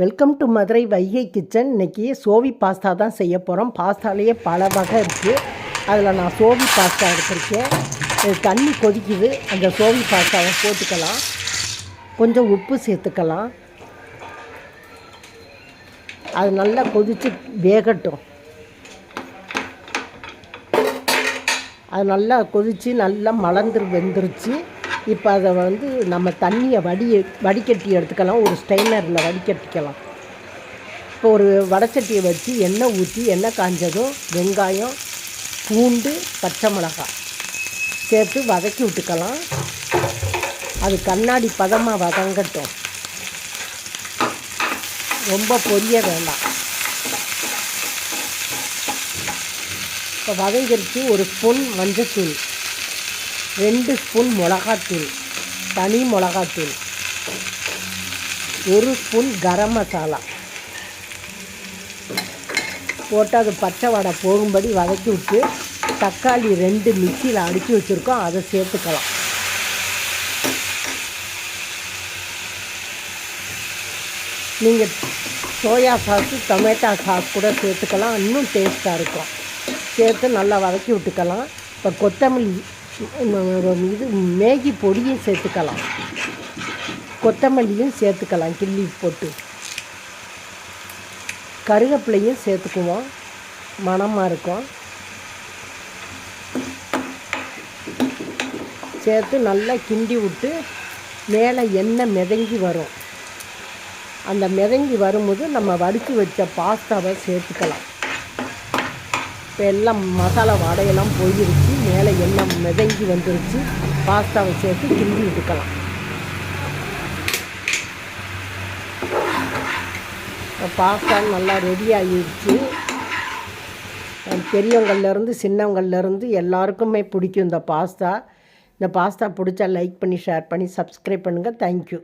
Welcome to Madurai Vaigai kitchen இன்றைக்கி சோவி pasta தான் செய்ய போகிறோம் பாஸ்தாலேயே பல வகை இருக்குது அதில் நான் சோவி பாஸ்தா எடுத்திருக்கேன். தண்ணி கொதிக்குது. அந்த சோவி பாஸ்தாவை போட்டுக்கலாம். கொஞ்சம் உப்பு சேர்த்துக்கலாம். அது நல்லா கொதித்து வேகட்டும். அது நல்லா கொதித்து நல்லா மலர்ந்து வெந்துருச்சு. இப்போ அதை வந்து நம்ம தண்ணியை வடி வடிகட்டி எடுத்துக்கலாம். ஒரு ஸ்டெய்னரில் வடிகட்டிக்கலாம். இப்போ ஒரு வடச்சட்டியை வச்சு எண்ணெய் ஊற்றி எண்ணெய் காஞ்சதும் வெங்காயம் பூண்டு பச்சை மிளகாய் சேர்த்து வதக்கி விட்டுக்கலாம். அது கண்ணாடி பதமாக வதங்கட்டும். ரொம்ப பொரிய வேண்டாம். இப்போ வதங்கிருச்சு ஒரு ஸ்பூன் மஞ்சத்தூள். ரெண்டு ஸ்பூன் மிளகாத்தூள் தனி மிளகாத்தூள் ஒரு ஸ்பூன் கரம் மசாலா. போட்டு அது பச்சை வடை போகும்படி வதக்கி விட்டு தக்காளி ரெண்டு மிக்சியில் அடித்து வச்சுருக்கோம் அதை சேர்த்துக்கலாம். நீங்கள் சோயா சாஸு டொமேட்டோ சாஸ் கூட சேர்த்துக்கலாம் இன்னும் டேஸ்ட்டாக இருக்கும். சேர்த்து நல்லா வதக்கி விட்டுக்கலாம். இப்போ கொத்தமல்லி இது மேகி பொடியும் சேர்த்துக்கலாம். கொத்தமல்லியும் சேர்த்துக்கலாம் கிள்ளி போட்டு. கருவேப்பிலையும் சேர்த்துக்குவோம். மணமாக இருக்கும். சேர்த்து நல்லா கிண்டி விட்டு மேலே எண்ணெய் மிதங்கி வரும். அந்த மிதங்கி வரும்போது நம்ம வடித்து வச்ச பாஸ்தாவை சேர்த்துக்கலாம். இப்போ எல்லாம் மசாலா வாடையெல்லாம் போயிருச்சு. மேலே எல்லாம் மிதங்கி வந்துருச்சு. பாஸ்தாவை சேர்த்து கிண்டி விட்டுக்கலாம் பாஸ்தா நல்லா ரெடி ஆகிடுச்சு பெரியவங்கள்லேருந்து சின்னவங்கள்லேருந்து எல்லாருக்குமே பிடிக்கும் இந்த பாஸ்தா. இந்த பாஸ்தா பிடிச்சா லைக் பண்ணி ஷேர் பண்ணி சப்ஸ்கிரைப் பண்ணுங்கள் தேங்க்யூ